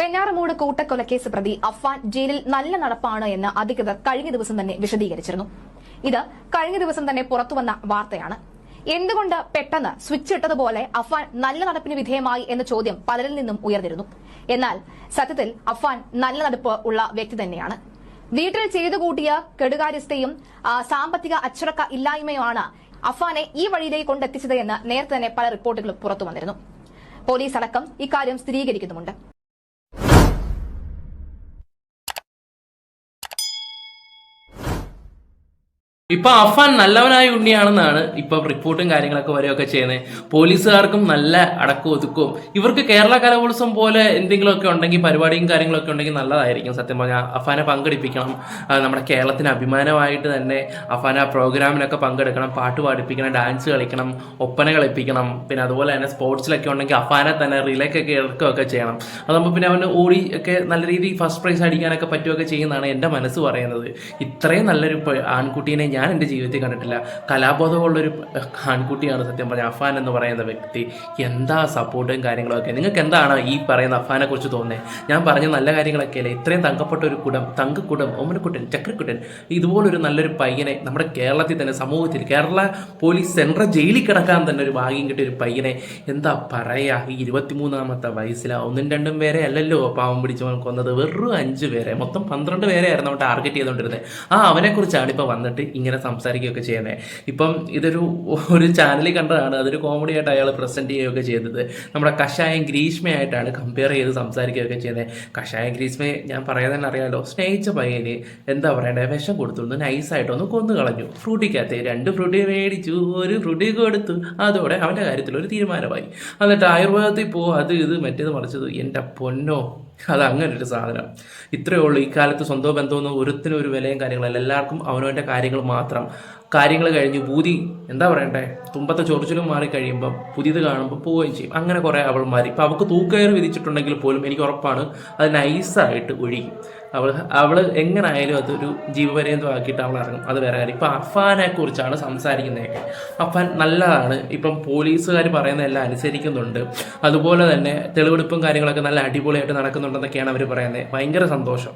വെഞ്ഞാറമൂട് കൂട്ടക്കൊലക്കേസ് പ്രതി അഫ്വാൻ ജയിലിൽ നല്ല നടപ്പാണ് എന്ന് അധികൃതർ കഴിഞ്ഞ ദിവസം തന്നെ വിശദീകരിച്ചിരുന്നു. ഇത് കഴിഞ്ഞ ദിവസം തന്നെ പുറത്തുവന്ന വാർത്തയാണ്. എന്തുകൊണ്ട് പെട്ടെന്ന് സ്വിച്ച് ഇട്ടതുപോലെ അഫ്വാൻ നല്ല നടപ്പിന് വിധേയമായി എന്ന ചോദ്യം പലരിൽ നിന്നും ഉയർന്നിരുന്നു. എന്നാൽ സത്യത്തിൽ അഫ്വാൻ നല്ല നടപ്പ് ഉള്ള വ്യക്തി തന്നെയാണ്. വീട്ടിൽ ചെയ്തു കൂട്ടിയ കെടുകാര്യസ്ഥയും സാമ്പത്തിക അച്ചടക്ക ഇല്ലായ്മയുമാണ് അഫ്വാനെ ഈ വഴിയിലേക്ക് കൊണ്ടെത്തിച്ചത് എന്ന് നേരത്തെ തന്നെ പല റിപ്പോർട്ടുകളും പുറത്തു വന്നിരുന്നു പോലീസ് അടക്കം ഇക്കാര്യം സ്ഥിരീകരിക്കുന്നുമുണ്ട്. ഇപ്പൊ അഫാൻ നല്ലവനായ ഉണ്ണിയാണെന്നാണ് ഇപ്പൊ റിപ്പോർട്ടും കാര്യങ്ങളൊക്കെ വരെയൊക്കെ ചെയ്യുന്നത്. പോലീസുകാർക്കും നല്ല അടക്കം ഒതുക്കും. ഇവർക്ക് കേരള കലോത്സവം പോലെ എന്തെങ്കിലുമൊക്കെ ഉണ്ടെങ്കിൽ പരിപാടിയും കാര്യങ്ങളൊക്കെ ഉണ്ടെങ്കിൽ നല്ലതായിരിക്കും. സത്യം പറഞ്ഞാൽ അഫാനെ പങ്കെടുപ്പിക്കണം. നമ്മുടെ കേരളത്തിന് അഭിമാനമായിട്ട് തന്നെ അഫാന പ്രോഗ്രാമിനൊക്കെ പങ്കെടുക്കണം. പാട്ട് പാടിപ്പിക്കണം ഡാൻസ് കളിക്കണം ഒപ്പന കളിപ്പിക്കണം. പിന്നെ അതുപോലെ തന്നെ സ്പോർട്സിലൊക്കെ ഉണ്ടെങ്കിൽ അഫാനെ തന്നെ റിലേക്കൊക്കെ ഇറക്കുകയൊക്കെ ചെയ്യണം. അതാകുമ്പോൾ പിന്നെ അവന് ഓടി ഒക്കെ നല്ല രീതിയിൽ ഫസ്റ്റ് പ്രൈസ് അടിക്കാനൊക്കെ പറ്റുകയൊക്കെ ചെയ്യുന്നതാണ് എന്റെ മനസ്സ് പറയുന്നത്. ഇത്രയും നല്ലൊരു ആൺകുട്ടിയെ ഞാൻ എന്റെ ജീവിതത്തിൽ കണ്ടിട്ടില്ല. കലാബോധമുള്ളൊരു ആൺകുട്ടിയാണ് സത്യം പറഞ്ഞാൽ അഫാൻ എന്ന് പറയുന്ന വ്യക്തി. എന്താ സപ്പോർട്ടും കാര്യങ്ങളൊക്കെ? നിങ്ങൾക്ക് എന്താണ് ഈ പറയുന്ന അഫാനെ കുറിച്ച് തോന്നുന്നത് ഞാൻ പറഞ്ഞ നല്ല കാര്യങ്ങളൊക്കെ അല്ലേ ഇത്രയും തങ്കപ്പെട്ട ഒരു കുടം തങ്കക്കുടം ഒമ്മനക്കുട്ടൻ ചക്രക്കുട്ടൻ ഇതുപോലൊരു നല്ലൊരു പയ്യനെ നമ്മുടെ കേരളത്തിൽ തന്നെ സമൂഹത്തിൽ കേരള പോലീസ് സെൻട്രൽ ജയിലിൽ കിടക്കാൻ തന്നെ ഒരു ഭാഗ്യം കിട്ടിയ ഒരു പയ്യനെ എന്താ പറയാ? ഈ ഇരുപത്തിമൂന്നാമത്തെ വയസ്സിലാ. ഒന്നും രണ്ടും പേരെ അല്ലല്ലോ പാവം പിടിച്ചവൻ കൊന്നത്. വെറും അഞ്ച് പേരെ. മൊത്തം പന്ത്രണ്ട് പേരെ ആയിരുന്നു അവൻ ടാർഗറ്റ് ചെയ്തുകൊണ്ടിരുന്നത് ആ അവനെ കുറിച്ചാണ് ഇപ്പൊ വന്നിട്ട് ഇങ്ങനെ സംസാരിക്കുകയൊക്കെ ചെയ്യുന്നത് ഇപ്പം ഇതൊരു ഒരു ചാനലിൽ കണ്ടതാണ്. അതൊരു കോമഡി ആയിട്ട് അയാൾ പ്രസന്റ് ചെയ്യുകയൊക്കെ ചെയ്തത്. നമ്മുടെ കഷായം ഗ്രീഷ്മയായിട്ടാണ് കമ്പയർ ചെയ്ത് സംസാരിക്കുകയൊക്കെ ചെയ്യുന്നത് കഷായം ഗ്രീഷ്മയെ ഞാൻ പറയാൻ തന്നെ അറിയാമല്ലോ സ്നേഹിച്ച പയ്യന് എന്താ പറയണ്ടേ? വിഷം കൊടുത്തു. നൈസായിട്ടൊന്ന് കൊന്നു കളഞ്ഞു. ഫ്രൂട്ടിക്കകത്ത് രണ്ട് ഫ്രൂട്ടി മേടിച്ചു. ഒരു ഫ്രൂട്ടി കൊടുത്തു. അതോടെ അവന്റെ കാര്യത്തിൽ ഒരു തീരുമാനമായി. എന്നിട്ട് ആയുർവേദത്തിൽ പോ അത് ഇത് മറ്റേത് മറിച്ചത്. എന്റെ പൊന്നോ. അത് അങ്ങനെ ഒരു സാധനം. ഇത്രയേ ഉള്ളൂ. ഈ കാലത്ത് സ്വന്തം ബന്ധമൊന്നും ഒരുത്തിനും ഒരു വിലയും കാര്യങ്ങളല്ല. എല്ലാവർക്കും അവനവന്റെ കാര്യങ്ങൾ മാത്രം. കാര്യങ്ങൾ കഴിഞ്ഞ് ഭൂതി എന്താ പറയണ്ടേ? തുമ്പത്തെ ചൊറിച്ചിലും മാറി കഴിയുമ്പോൾ പുതിയത് കാണുമ്പോൾ പോവുകയും ചെയ്യും. അങ്ങനെ കുറേ അവൾമാർ ഇപ്പം അവൾക്ക് തൂക്കയർ വിധിച്ചിട്ടുണ്ടെങ്കിൽ പോലും എനിക്ക് ഉറപ്പാണ് അത് നൈസായിട്ട് ഒഴുകി. അവൾ അവൾ എങ്ങനായാലും അതൊരു ജീവപര്യന്തം ആക്കിയിട്ട് അവൾ ഇറങ്ങും. അത് വേറെ കാര്യം. ഇപ്പം അഫാനെ കുറിച്ചാണ് സംസാരിക്കുന്നതൊക്കെ. അഫാൻ നല്ലതാണ്. ഇപ്പം പോലീസുകാർ പറയുന്നതെല്ലാം അനുസരിക്കുന്നുണ്ട്. അതുപോലെ തന്നെ തെളിവെടുപ്പും കാര്യങ്ങളൊക്കെ നല്ല അടിപൊളിയായിട്ട് നടക്കുന്നുണ്ടെന്നൊക്കെയാണ് അവർ പറയുന്നത്. ഭയങ്കര സന്തോഷം.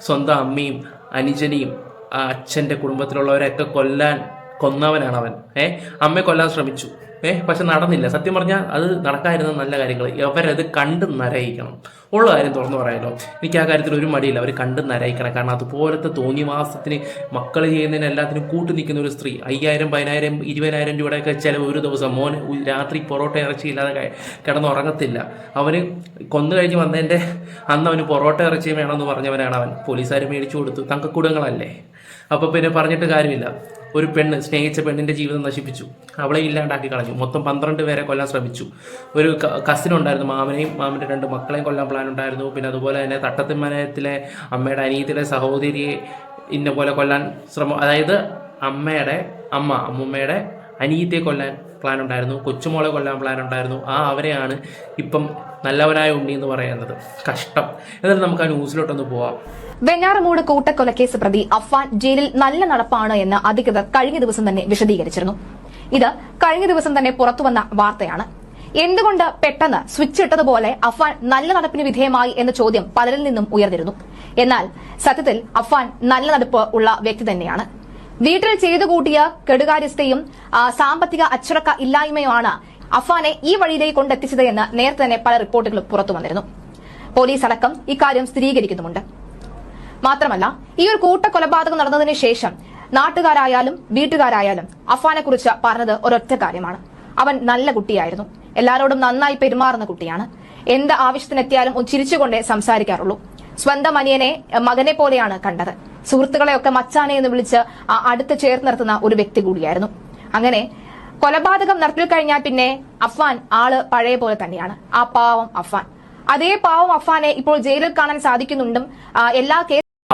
സ്വന്തം അമ്മയും അനുജനെയും അച്ഛന്റെ കുടുംബത്തിലുള്ളവരെയൊക്കെ കൊല്ലാൻ കൊന്നവനാണ് അവൻ ഏഹ് അമ്മയെ കൊല്ലാൻ ശ്രമിച്ചു. ഏ പക്ഷെ നടന്നില്ല. സത്യം പറഞ്ഞാൽ അത് നടക്കാതിരുന്ന നല്ല കാര്യങ്ങൾ. അവരത് കണ്ട് നരയിക്കണം. ഉള്ള കാര്യം തുറന്നു പറയാലോ. എനിക്ക് ആ കാര്യത്തിൽ ഒരു മടിയില്ല. അവർ കണ്ട് നരയിക്കണം. കാരണം അതുപോലത്തെ തോന്നിവാസത്തിന് മക്കൾ ചെയ്യുന്നതിന് എല്ലാത്തിനും കൂട്ടു നിൽക്കുന്ന ഒരു സ്ത്രീ അയ്യായിരം പതിനായിരം ഇരുപതിനായിരം രൂപയുടെയൊക്കെ ചിലവ് ഒരു ദിവസം. മോൻ രാത്രി പൊറോട്ട കിടന്ന് കിടന്നുറങ്ങത്തില്ല. അവന് കൊന്നു കഴിഞ്ഞ് വന്നതിന്റെ അന്ന് അവന് പൊറോട്ട ഇറച്ചി വേണമെന്ന് പറഞ്ഞവനാണ് അവൻ. പോലീസുകാർ മേടിച്ചു കൊടുത്തു. തങ്കക്കുടങ്ങളല്ലേ അപ്പോൾ പിന്നെ പറഞ്ഞിട്ട് കാര്യമില്ല. ഒരു പെണ്ണ് സ്നേഹിച്ച പെണ്ണിന്റെ ജീവിതം നശിപ്പിച്ചു. അവളെ ഇല്ലാണ്ടാക്കി കളഞ്ഞു. മൊത്തം പന്ത്രണ്ട് പേരെ കൊല്ലാൻ ശ്രമിച്ചു. ഒരു കസിൻ ഉണ്ടായിരുന്നു മാമനെയും മാമന്റെ രണ്ട് മക്കളെയും കൊല്ലാൻ പ്ലാൻ ഉണ്ടായിരുന്നു. പിന്നെ അതുപോലെ തന്നെ തട്ടത്തിമനത്തിലെ അമ്മയുടെ അനിയത്തിലെ സഹോദരിയെ ഇന്ന പോലെ കൊല്ലാൻ ശ്രമം അതായത് അമ്മയുടെ അമ്മ അമ്മൂമ്മയുടെ അനിയത്തെ കൊല്ലാൻ പ്ലാൻ ഉണ്ടായിരുന്നു. കൊച്ചുമോളെ കൊല്ലാൻ പ്ലാൻ ഉണ്ടായിരുന്നു. ആ അവരെയാണ് ഇപ്പം നല്ലവനായ ഉണ്ണി എന്ന് പറയുന്നത്. കഷ്ടം. എന്നാലും നമുക്ക് ആ ന്യൂസിലോട്ടൊന്ന് പോവാം. വെഞ്ഞാറമൂട് കൂട്ടക്കൊലക്കേസ് പ്രതി അഫ്വാൻ ജയിലിൽ നല്ല നടപ്പാണ് എന്ന് അധികൃതർ കഴിഞ്ഞ ദിവസം തന്നെ വിശദീകരിച്ചിരുന്നു. ഇത് കഴിഞ്ഞ ദിവസം തന്നെ പുറത്തുവന്ന വാർത്തയാണ്. എന്തുകൊണ്ട് പെട്ടെന്ന് സ്വിച്ച് ഇട്ടതുപോലെ അഫ്വാൻ നല്ല നടപ്പിന് വിധേയമായി എന്ന ചോദ്യം പലരിൽ നിന്നും ഉയർന്നിരുന്നു. എന്നാൽ സത്യത്തിൽ അഫ്വാൻ നല്ല നടപ്പ് ഉള്ള വ്യക്തി തന്നെയാണ്. വീട്ടിൽ ചെയ്തു കൂട്ടിയ കെടുകാര്യസ്ഥയും സാമ്പത്തിക അച്ചടക്ക ഇല്ലായ്മയുമാണ് അഫ്വാനെ ഈ വഴിയിലേക്ക് കൊണ്ടെത്തിച്ചത് എന്ന് നേരത്തെ തന്നെ പല റിപ്പോർട്ടുകളും പുറത്തു വന്നിരുന്നു. പോലീസ് അടക്കം ഇക്കാര്യം സ്ഥിരീകരിക്കുന്നുമുണ്ട്. മാത്രമല്ല ഈ ഒരു കൂട്ട കൊലപാതകം നടന്നതിന് ശേഷം നാട്ടുകാരായാലും വീട്ടുകാരായാലും അഫാനെ കുറിച്ച് പറഞ്ഞത് ഒരൊറ്റ കാര്യമാണ്. അവൻ നല്ല കുട്ടിയായിരുന്നു. എല്ലാരോടും നന്നായി പെരുമാറുന്ന കുട്ടിയാണ്. എന്ത് ആവശ്യത്തിനെത്തിയാലും ചിരിച്ചുകൊണ്ടേ സംസാരിക്കാറുള്ളൂ. സ്വന്തം അനിയനെ മകനെ പോലെയാണ് കണ്ടത്. സുഹൃത്തുക്കളെയൊക്കെ മച്ചാനെ എന്ന് വിളിച്ച് അടുത്ത് ചേർത്ത് നിർത്തുന്ന ഒരു വ്യക്തി കൂടിയായിരുന്നു. അങ്ങനെ കൊലപാതകം നടത്തി കഴിഞ്ഞാൽ പിന്നെ അഫ്വാൻ ആൾ പഴയ പോലെ തന്നെയാണ്. ആ പാവം അഫ്വാൻ. അതേ പാവം അഫ്വാനെ ഇപ്പോൾ ജയിലിൽ കാണാൻ സാധിക്കുന്നുണ്ടും എല്ലാ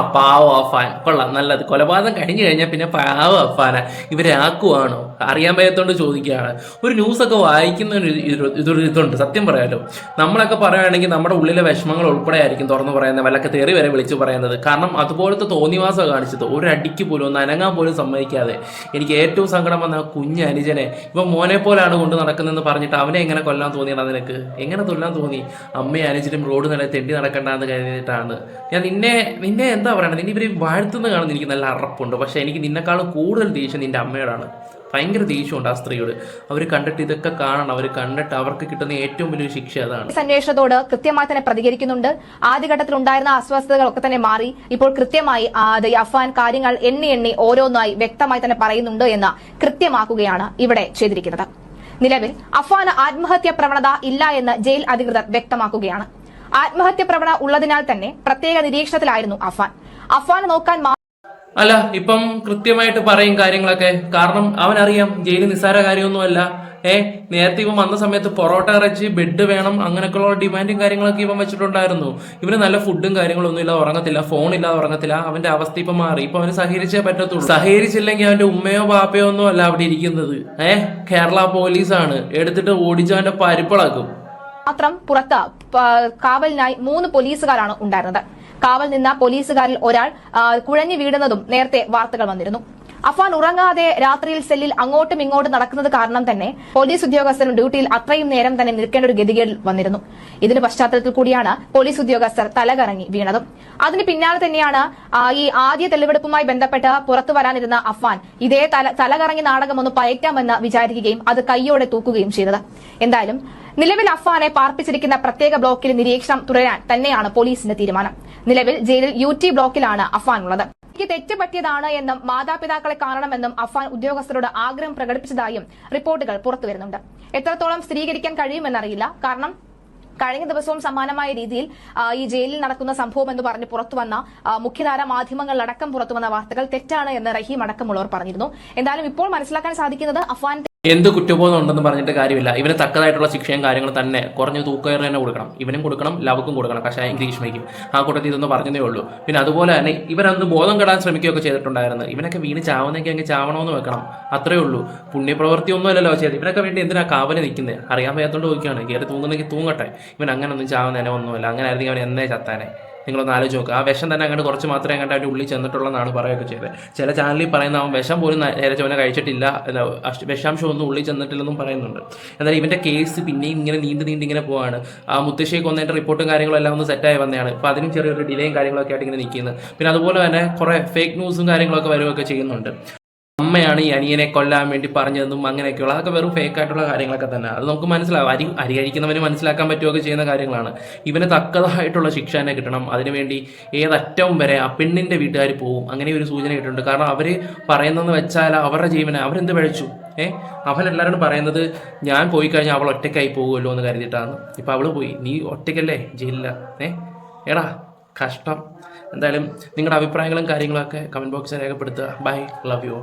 ആ പാവ അഫാൻ കൊള്ളാം നല്ലത്. കൊലപാതകം കഴിഞ്ഞു കഴിഞ്ഞാൽ പിന്നെ പാവ അഫാന ഇവരാക്കുവാണോ അറിയാൻ വയ്യാത്തോണ്ട് ചോദിക്കുകയാണ്. ഒരു ന്യൂസൊക്കെ വായിക്കുന്ന ഒരു ഇതൊരു ഇതുണ്ട്. സത്യം പറയാലോ. നമ്മളൊക്കെ പറയുകയാണെങ്കിൽ നമ്മുടെ ഉള്ളിലെ വിഷമങ്ങൾ ഉൾപ്പെടെ ആയിരിക്കും തുറന്നു പറയുന്നത് വല്ലൊക്കെ തെറി വരെ വിളിച്ചു പറയുന്നത്. കാരണം അതുപോലത്തെ തോന്നിവാസം കാണിച്ചത് ഒരു അടിക്ക് പോലും ഒന്ന് അനങ്ങാൻ പോലും സമ്മതിക്കാതെ എനിക്ക് ഏറ്റവും സങ്കടം വന്ന കുഞ്ഞ് അനുജനെ ഇപ്പൊ മോനെ പോലാണ് കൊണ്ട് നടക്കുന്നതെന്ന് പറഞ്ഞിട്ട് അവനെ എങ്ങനെ കൊല്ലാൻ തോന്നിയടാ നിനക്ക്? എങ്ങനെ കൊല്ലാൻ തോന്നി? അമ്മയും അനുജനും റോഡ് നില തെണ്ടി നടക്കണ്ടെന്ന് കരുതിയിട്ടാണ്. ഞാൻ നിന്നെ നിന്നെ എന്താ പറയണത്? നിന്നെ ഇവരെ വാഴ്ത്തുന്ന കാണുന്ന എനിക്ക് നല്ല അറപ്പുണ്ട്. പക്ഷേ എനിക്ക് നിന്നെക്കാളും കൂടുതൽ ദേഷ്യം നിന്റെ അമ്മയോടാണ്. ഭയങ്കര ദേഷ്യമുണ്ട് ആ സ്ത്രീയോട്. അവർ കണ്ടിട്ട് ഇതൊക്കെ കാണണം. അവർ കണ്ടിട്ട് അവർക്ക് കിട്ടുന്ന ഏറ്റവും വലിയ ശിക്ഷ അതാണ്. അന്വേഷണത്തോട് കൃത്യമായി തന്നെ പ്രതികരിക്കുന്നുണ്ട്. ആദ്യഘട്ടത്തിൽ ഉണ്ടായിരുന്ന അസ്വസ്ഥതകളൊക്കെ തന്നെ മാറി. ഇപ്പോൾ കൃത്യമായി അഫ്വാൻ അഫാൻ കാര്യങ്ങൾ എണ്ണി എണ്ണി ഓരോന്നായി വ്യക്തമായി തന്നെ പറയുന്നുണ്ട് എന്ന് കൃത്യമാക്കുകയാണ് ഇവിടെ ചെയ്തിരിക്കുന്നത്. നിലവിൽ അഫാന് ആത്മഹത്യ പ്രവണത ഇല്ല എന്ന് ജയിൽ അധികൃതർ വ്യക്തമാക്കുകയാണ്. ആത്മഹത്യ പ്രവണ ഉള്ളതിനാൽ തന്നെ പ്രത്യേക നിരീക്ഷണത്തിലായിരുന്നു അഫാൻ അഫാനെ നോക്കാൻ അല്ല ഇപ്പം കൃത്യമായിട്ട് പറയും കാര്യങ്ങളൊക്കെ. കാരണം അവൻ അറിയാം ജയിലിൽ നിസ്സാര കാര്യമൊന്നുമല്ല. ഏ നേരത്തെ ഇവൻ വന്ന സമയത്ത് പൊറോട്ട ഇറച്ചി ബെഡ് വേണം അങ്ങനെയൊക്കെയുള്ള ഡിമാൻഡും കാര്യങ്ങളൊക്കെ ഇവൻ വെച്ചിട്ടുണ്ടായിരുന്നു. ഇവന് നല്ല ഫുഡും കാര്യങ്ങളൊന്നും ഇല്ലാതെ ഉറങ്ങത്തില്ല. ഫോൺ ഇല്ലാതെ ഉറങ്ങത്തില്ല. അവന്റെ അവസ്ഥ ഇപ്പൊ മാറി. ഇപ്പൊ അവന് സഹകരിച്ചേ പറ്റത്തുള്ളൂ. സഹകരിച്ചില്ലെങ്കിൽ അവന്റെ ഉമ്മയോ ബാപ്പയോ ഒന്നും അല്ല അവിടെ ഇരിക്കുന്നത്. ഏ കേരള പോലീസാണ്. എടുത്തിട്ട് ഓടിച്ച് അവന്റെ പരിപ്പളാക്കും. മാത്രം പുറത്ത് കാവലിനായി മൂന്ന് പോലീസുകാരാണ് ഉണ്ടായിരുന്നത്. കാവൽ നിന്ന പോലീസുകാരിൽ ഒരാൾ കുഴഞ്ഞു വീഴുന്നതും നേരത്തെ വാർത്തകൾ വന്നിരുന്നു. അഫാൻ ഉറങ്ങാതെ രാത്രിയിൽ സെല്ലിൽ അങ്ങോട്ടും ഇങ്ങോട്ടും നടക്കുന്നത് കാരണം തന്നെ പോലീസ് ഉദ്യോഗസ്ഥരും ഡ്യൂട്ടിയിൽ അത്രയും നേരം തന്നെ നിൽക്കേണ്ട ഒരു ഗതികേടിൽ വന്നിരുന്നു. ഇതിന് പശ്ചാത്തലത്തിൽ കൂടിയാണ് പോലീസ് ഉദ്യോഗസ്ഥർ തലകറങ്ങി വീണതും. അതിന് പിന്നാലെ തന്നെയാണ് ഈ ആദ്യ തെളിവെടുപ്പുമായി ബന്ധപ്പെട്ട് പുറത്തു വരാനിരുന്ന അഫാൻ ഇതേ തല തലകറങ്ങി നാടകം ഒന്ന് പയറ്റാമെന്ന് വിചാരിക്കുകയും അത് കൈയോടെ തൂക്കുകയും ചെയ്തത്. എന്തായാലും നിലവിൽ അഫ്വാനെ പാർപ്പിച്ചിരിക്കുന്ന പ്രത്യേക ബ്ലോക്കിൽ നിരീക്ഷണം തുടരാൻ തന്നെയാണ് പോലീസിന്റെ തീരുമാനം. നിലവിൽ ജയിലിൽ യു ടി ബ്ലോക്കിലാണ് അഫാൻ ഉള്ളത്. എനിക്ക് തെറ്റ് പറ്റിയതാണ് എന്നും മാതാപിതാക്കളെ കാണണമെന്നും അഫാൻ ഉദ്യോഗസ്ഥരോട് ആഗ്രഹം പ്രകടിപ്പിച്ചതായും റിപ്പോർട്ടുകൾ പുറത്തുവരുന്നുണ്ട് എത്രത്തോളം സ്ഥിരീകരിക്കാൻ കഴിയുമെന്നറിയില്ല. കാരണം കഴിഞ്ഞ ദിവസവും സമാനമായ രീതിയിൽ ഈ ജയിലിൽ നടക്കുന്ന സംഭവം എന്ന് പറഞ്ഞ് പുറത്തുവന്ന മുഖ്യധാര മാധ്യമങ്ങളിലടക്കം പുറത്തുവന്ന വാർത്തകൾ തെറ്റാണ് എന്ന് റഹീം അടക്കമുള്ളവർ പറഞ്ഞിരുന്നു. എന്തായാലും ഇപ്പോൾ മനസ്സിലാക്കാൻ സാധിക്കുന്നത് അഫാൻ എന്ത് കുറ്റബോധം ഉണ്ടെന്ന് പറഞ്ഞിട്ട് കാര്യമില്ല. ഇവന് തക്കതായിട്ടുള്ള ശിക്ഷയും കാര്യങ്ങളും തന്നെ കുറഞ്ഞ തൂക്കയർ തന്നെ കൊടുക്കണം. ഇവനും കൊടുക്കണം ലവക്കും കൊടുക്കണം. കഷായം ഗ്രീഷ്മയ്ക്കും ആ കൂട്ടത്തിൽ ഇതൊന്നും പറഞ്ഞതേ ഉള്ളൂ. പിന്നെ അതുപോലെ തന്നെ ഇവരന്ന് ബോധം കെടാൻ ശ്രമിക്കുകയൊക്കെ ചെയ്തിട്ടുണ്ടായിരുന്നു. ഇവനൊക്കെ വീണ് ചാവുന്നെങ്കിൽ അങ്ങ് ചാവണമെന്ന് വെക്കണം. അത്രേ ഉള്ളൂ. പുണ്യപ്രവൃത്തി ഒന്നും അല്ലല്ലോ ചെയ്ത് ഇവനൊക്കെ വേണ്ടി എന്തിനാ കാവൽ നിൽക്കുന്നത് അറിയാൻ വയ്യാത്തോണ്ട് നോക്കിയാണ് കയറി തൂങ്ങുന്നെങ്കിൽ തൂങ്ങട്ടെ. ഇവൻ അങ്ങനെ ഒന്നും ചാവുന്നതിനെ ഒന്നുമില്ല. അങ്ങനെ ആയിരുന്നെങ്കിൽ അവൻ എന്നേ ചത്താനെ. നിങ്ങളൊന്ന് ആലോചിച്ച് നോക്കുക ആ വിഷം തന്നെ അങ്ങോട്ട് കുറച്ച് മാത്രമേ അങ്ങോട്ട് അവന്റെ ഉള്ളിൽ ചെന്നിട്ടുള്ളതാണ് പറയുകയൊക്കെ ചെയ്തത് ചില ചാനലിൽ പറയുന്ന അവൻ വിഷം പോലും നേരെ ചുവനെ കഴിച്ചിട്ടില്ല. വിഷാംശം ഒന്നും ഉള്ളിൽ ചെന്നിട്ടില്ലെന്നും പറയുന്നുണ്ട്. എന്നാൽ ഇവന്റെ കേസ് പിന്നെയും ഇങ്ങനെ നീണ്ട് നീണ്ട് ഇങ്ങനെ പോവാണ്. ആ മുത്തശ്ശിയെ കൊന്നതിന്റെ റിപ്പോർട്ടും കാര്യങ്ങളും എല്ലാം ഒന്ന് സെറ്റായി വന്നതാണ്. അപ്പോൾ അതിനും ചെറിയൊരു ഡിലേയും കാര്യങ്ങളൊക്കെ ആയിട്ട് ഇങ്ങനെ നിൽക്കുന്നത് പിന്നെ അതുപോലെ തന്നെ കുറേ ഫേക്ക് ന്യൂസും കാര്യങ്ങളൊക്കെ വരികയൊക്കെ ചെയ്യുന്നുണ്ട്. അമ്മയാണ് ഈ അനിയനെ കൊല്ലാൻ വേണ്ടി പറഞ്ഞതെന്നും അങ്ങനെയൊക്കെയുള്ള അതൊക്കെ വെറും ഫേക്ക് ആയിട്ടുള്ള കാര്യങ്ങളൊക്കെ തന്നെ. അത് നമുക്ക് മനസ്സിലാവും അരി അരി കഴിക്കുന്നവന് മനസ്സിലാക്കാൻ പറ്റുകയൊക്കെ ചെയ്യുന്ന കാര്യങ്ങളാണ്. ഇവന് തക്കതായിട്ടുള്ള ശിക്ഷ തന്നെ കിട്ടണം. അതിനുവേണ്ടി ഏതറ്റവും വരെ ആ പെണ്ണിന്റെ വീട്ടുകാർ പോകും അങ്ങനെ ഒരു സൂചന കിട്ടുന്നുണ്ട് കാരണം അവർ പറയുന്നതെന്ന് വെച്ചാൽ അവരുടെ ജീവനെ അവരെന്ത് പഴിച്ചു? ഏ? അവൻ എല്ലാവരും പറയുന്നത് ഞാൻ പോയി കഴിഞ്ഞാൽ അവൾ ഒറ്റയ്ക്കായി പോകുമല്ലോ എന്ന് കരുതിയിട്ടാണ്. ഇപ്പൊ അവൾ പോയി. നീ ഒറ്റയ്ക്കല്ലേ? ജയിലില്ല ഏ? എടാ കഷ്ടം. എന്തായാലും നിങ്ങളുടെ അഭിപ്രായങ്ങളും കാര്യങ്ങളൊക്കെ കമന്റ് ബോക്സിൽ രേഖപ്പെടുത്തുക. ബൈ. Love you